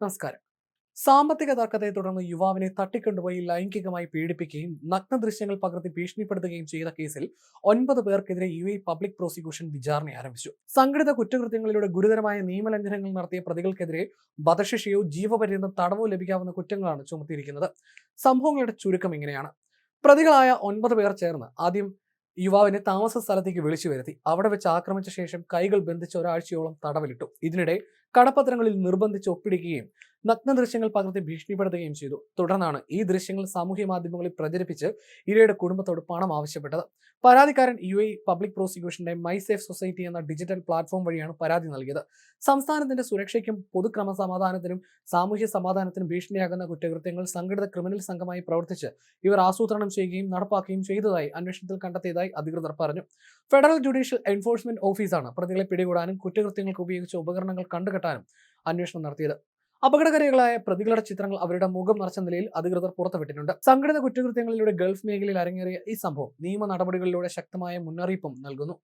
നമസ്കാരം. സാമ്പത്തിക തർക്കത്തെ തുടർന്ന് യുവാവിനെ തട്ടിക്കൊണ്ടുപോയി ലൈംഗികമായി പീഡിപ്പിക്കുകയും നഗ്ന ദൃശ്യങ്ങൾ പകർത്തി ഭീഷണിപ്പെടുത്തുകയും ചെയ്ത കേസിൽ ഒൻപത് പേർക്കെതിരെ യു പബ്ലിക് പ്രോസിക്യൂഷൻ വിചാരണ ആരംഭിച്ചു. സംഘടിത കുറ്റകൃത്യങ്ങളിലൂടെ ഗുരുതരമായ നിയമലംഘനങ്ങൾ നടത്തിയ പ്രതികൾക്കെതിരെ വധശിക്ഷയോ ജീവപര്യന്തം തടവോ ലഭിക്കാവുന്ന കുറ്റങ്ങളാണ് ചുമത്തിയിരിക്കുന്നത്. സംഭവങ്ങളുടെ ചുരുക്കം ഇങ്ങനെയാണ്. പ്രതികളായ ഒൻപത് പേർ ചേർന്ന് ആദ്യം യുവാവിനെ താമസ സ്ഥലത്തേക്ക് വിളിച്ചു വരുത്തി. അവിടെ വെച്ച് ആക്രമിച്ച ശേഷം കൈകൾ ബന്ധിച്ച് ഒരാഴ്ചയോളം തടവിലിട്ടു. ഇതിനിടെ കടപ്പത്രങ്ങളിൽ നിർബന്ധിച്ച് ഒപ്പിടിക്കുകയും നഗ്ന ദൃശ്യങ്ങൾ പകർത്തി ഭീഷണിപ്പെടുത്തുകയും ചെയ്തു. തുടർന്നാണ് ഈ ദൃശ്യങ്ങൾ സാമൂഹ്യ മാധ്യമങ്ങളിൽ പ്രചരിപ്പിച്ച് ഇരയുടെ കുടുംബത്തോട് പണം ആവശ്യപ്പെട്ടത്. പരാതിക്കാരൻ യു എ പബ്ലിക് പ്രോസിക്യൂഷന്റെ മൈ സേഫ് സൊസൈറ്റി എന്ന ഡിജിറ്റൽ പ്ലാറ്റ്ഫോം വഴിയാണ് പരാതി നൽകിയത്. സംസ്ഥാനത്തിന്റെ സുരക്ഷയ്ക്കും പൊതുക്രമ സമാധാനത്തിനും സാമൂഹ്യ സമാധാനത്തിനും ഭീഷണിയാകുന്ന കുറ്റകൃത്യങ്ങൾ സംഘടിത ക്രിമിനൽ സംഘമായി പ്രവർത്തിച്ച് ഇവർ ആസൂത്രണം ചെയ്യുകയും നടപ്പാക്കുകയും ചെയ്തതായി അന്വേഷണത്തിൽ കണ്ടെത്തിയതായി അധികൃതർ പറഞ്ഞു. ഫെഡറൽ ജുഡീഷ്യൽ എൻഫോഴ്സ്മെന്റ് ഓഫീസാണ് പ്രതികളെ പിടികൂടാനും കുറ്റകൃത്യങ്ങൾക്ക് ഉപയോഗിച്ച ഉപകരണങ്ങൾ കണ്ടുകെട്ടാനും അന്വേഷണം നടത്തിയത്. അപകടകാരികളായ പ്രതികളുടെ ചിത്രങ്ങൾ അവരുടെ മുഖം മറച്ച നിലയിൽ അധികൃതർ പുറത്തുവിട്ടിട്ടുണ്ട്. സംഘടിത കുറ്റകൃത്യങ്ങളിലൂടെ ഗൾഫ് മേഖലയിൽ അരങ്ങേറിയ ഈ സംഭവം നിയമ നടപടികളിലൂടെ ശക്തമായ മുന്നറിയിപ്പും നൽകുന്നു.